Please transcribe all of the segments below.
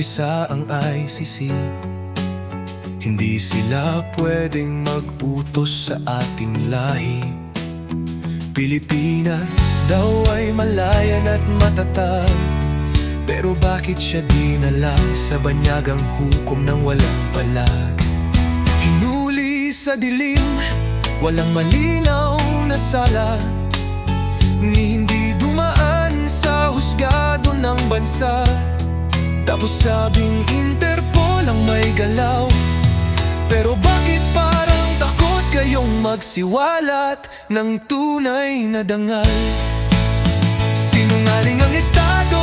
bisa ang ICC Hindi sila pwedeng mag-utos sa ating lahi. Pilipinas daw ay malayan at matatag. Pero bakit siya dinala sa banyagang hukom ng walang palag? Hinuli sa dilim, walang malinaw na sala. Ni bansa. Tapos sabing Interpol ang may galaw. Pero bakit parang takot kayong magsiwalat Ng tunay na dangal? Sinungaling ang estado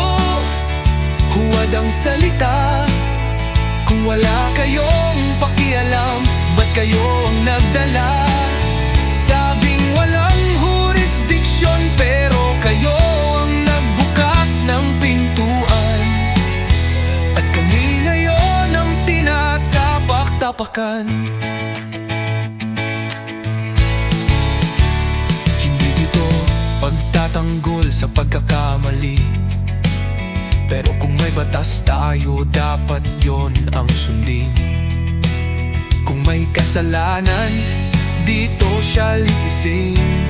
Huwad ang salita. Kung wala kayong pakialam Ba't kayo ang nagdala? Tinatapak-tapakan Hindi ito pagtatanggol sa pagkakamali. Pero kung may batas tayo, dapat yon ang sundin. Kung may kasalanan, dito siya litisin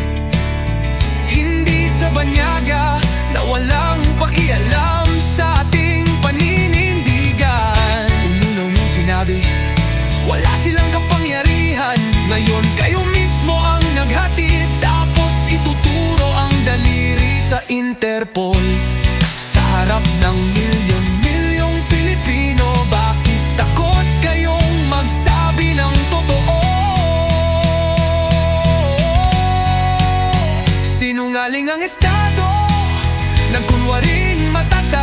Interpol Sa harap ng milyon-milyong Pilipino Bakit takot kayong magsabi ng totoo? Sinungaling ang estado Nagkunwaring matatag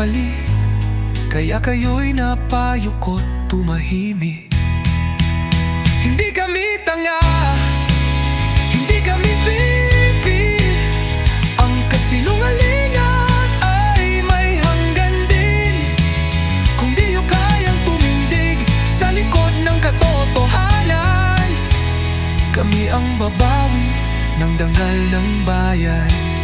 kapalit Kaya kayo'y napayukot tumahimik. Hindi kami tanga Hindi kami pipi. Ang kasinungalingan ay may hanggan din. Kung di nyo kayang tumindig sa likod ng katotohanan Kami ang babawi ng dangal ng bayan